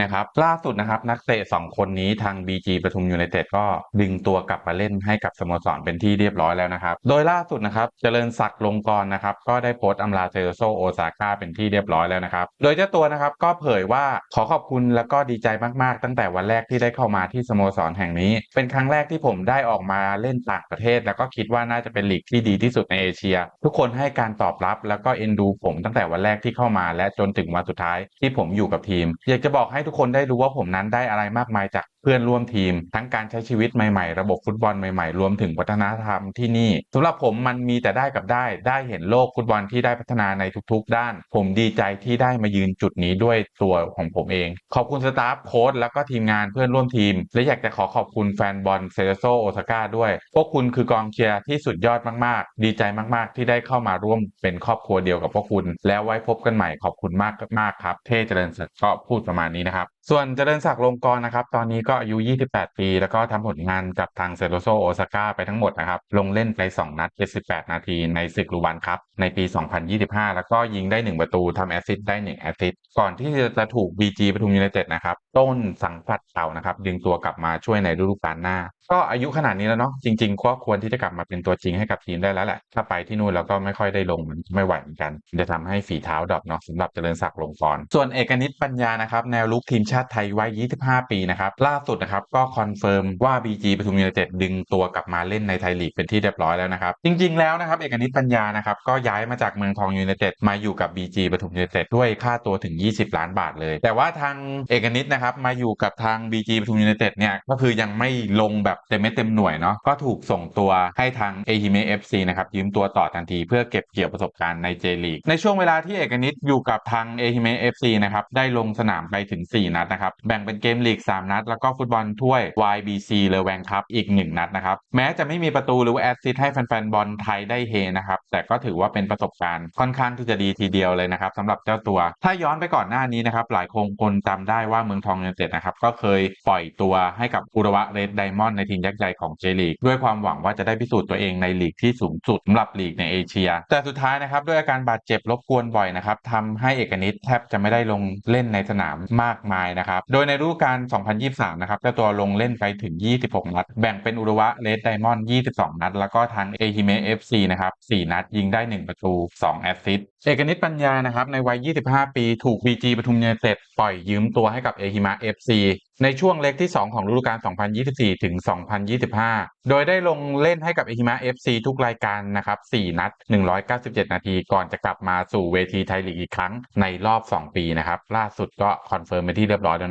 นะครับล่าสุดนะครับนักเตะ2คนนี้ทาง BG ปทุมยูไนเต็ดก็ดึงตัวกลับมาเล่นให้กับสโมสรเป็นที่เรียบร้อยแล้วนะครับ โดยล่าสุดนะครับเจริญศักดิ์ลงกรนะครับก็ได้โพสต์อำลาเซโซโอซาก้าเป็นที่เรียบร้อยแล้วนะครับ โดยเจ้าตัวนะครับก็เผยว่าขอขอบคุณแล้วก็ดีใจมากๆ ตั้งแต่วันแรกที่ได้เข้ามาที่สโมสรแห่งนี้ เป็นครั้งแรกที่ผมได้ออกมาเล่นต่างประเทศ แล้วก็คิดว่าน่าจะเป็นลีกที่ดีที่สุดในเอเชีย ทุกคนให้การตอบรับแล้วก็เอ็นดูผมตั้งแต่วันแรกที่เข้ามา และจนถึงวันสุดท้ายที่ผมอยู่กับทีม อยากจะบอกให้ทุกคนได้รู้ว่าผมนั้นได้อะไรมากมายจาก เพื่อนร่วมทีม ทั้งการใช้ชีวิตใหม่ๆ ระบบฟุตบอลใหม่ๆ รวมถึงวัฒนธรรมที่นี่สำหรับผมมันมีแต่ได้กับได้ ได้เห็นโลกฟุตบอลที่ได้พัฒนาในทุกๆ ด้าน ผมดีใจที่ได้มายืนจุดนี้ด้วยตัวของผมเอง ขอบคุณสตาฟโค้ชแล้วก็ทีมงานเพื่อนร่วมทีม และอยากจะขอขอบคุณแฟนบอลเซโซโอซาก้าด้วย พวกคุณคือกองเชียร์ที่สุดยอดมากๆ ดีใจมากๆ ที่ได้เข้ามาร่วมเป็นครอบครัวเดียวกับพวกคุณ แล้วไว้พบกันใหม่ขอบคุณมากมากครับ เท่เจริญศักดิ์ก็พูดประมาณนี้นะครับส่วนเจริญศักดิ์ลงกรนะครับ ตอนนี้ก็อายุ 28 ปี แล้วก็ทำผลงานกับทางเซโรโซโอซาก้าไปทั้งหมดนะครับ ลงเล่นไป 2 นัด 78 นาทีในศึกลูวันครับ ในปี 2025 แล้วก็ยิงได้ 1 ประตูทำแอสซิสต์ได้ 1 แอสซิสต์ก่อนที่จะถูก BG ปทุมยูไนเต็ดนะครับต้นสังกัดเก่านะครับ ดึงตัวกลับมาช่วยในฤดูกาลหน้า ก็อายุขนาดนี้แล้วเนาะจริงๆก็ควรที่จะกลับมาเป็นตัวจริงให้กับทีมได้แล้วแหละ ถ้าไปที่นู่นแล้วก็ไม่ค่อยได้ลงมันไม่ไหวเหมือนกัน จะทำให้ฝีเท้าดรอปเนาะสำหรับเจริญศักดิ์ลงกรส่วนเอกนิตปัญญานะครับแนวลุกทีมชาติไทยวัย 25 ปีนะครับล่าสุดนะครับก็คอนเฟิร์มว่า BG ปทุมยูไนเต็ดดึงตัวกลับมาเล่นในไทยลีกเป็นที่เรียบร้อยแล้วนะครับจริง ๆแล้วนะครับเอกนิตปัญญานะครับก็ย้ายมาจากเมืองทองยูไนเต็ดมาอยู่กับ BG ปทุมยูไนเต็ดด้วยค่าตัวถึง 20 ล้านบาทเลย แต่ว่าทางเอกนิตนะครับมาอยู่กับทาง BG ปทุมยูไนเต็ดเนี่ยก็คือยังไม่ลงแบบเต็มเม็ดเต็มหน่วยเนาะก็ถูกส่งตัวให้ทางเอฮิเมเอฟซีนะครับยืมตัวต่อทันทีเพื่อเก็บเกี่ยวประสบการณ์ในเจลีกในช่วงเวลาที่เอกนิตอยู่กับทางเอฮิเมเอฟซีนะครับได้ลงสนามไปถึง 4 นัดนะครับแบ่งเป็นเกมลีก 3 นัด แล้วก็ฟุตบอลถ้วย YBC เลแวงครับอีก 1 นัดนะครับแม้จะไม่มีประตูหรือแอสซิสต์ให้แฟนๆบอลไทยได้เฮนะครับแต่ก็ถือว่าเป็นประสบการณ์ค่อนข้างที่จะดีทีเดียวเลยนะครับสำหรับเจ้าตัว ถ้าย้อนไปก่อนหน้านี้นะครับหลายคงคนจำได้ว่าเมืองทองยูไนเต็ดนะครับก็เคยปล่อยตัวให้กับอุระวะเรดไดมอนด์ในทีมยักษ์ใหญ่ของเจลีกด้วยความหวังว่าจะได้พิสูจน์ตัวเองในลีกที่สูงสุดสำหรับลีกในเอเชีย แต่สุดท้ายนะครับด้วยอาการบาดเจ็บรบกวนบ่อยนะครับทำให้เอกนิตแทบจะไม่ได้ลงเล่นในสนามมากมายนะครับโดยในฤดูกาล 2023 นะครับเจ้าตัวลงเล่นไปถึง 26 นัด แบ่งเป็นอุระวะเรดไดมอนด์22 นัด แล้วก็ทางเอฮิเมเอฟซีนะครับ4นัดยิงได้ 1 ประตู 2 แอสซิสต์เอกนิตปัญญานะครับในวัย 25 ปี ถูก BG ปทุมยูไนเต็ดปล่อยยืมตัวให้กับเอฮิมาเอฟซีในช่วงเล็กที่ 2 ของฤดูกาล 2024 ถึง 2025 โดยได้ลงเล่นให้กับเอฮิมาเอฟซีทุกรายการนะครับ 4 นัด 197 นาที ก่อนจะกลับมาสู่เวทีไทยลีกอีกครั้งในรอบ 2 ปีนะครับ ล่าสุดก็คอนเฟิร์มไปที่เรียบร้อยแล้วนะ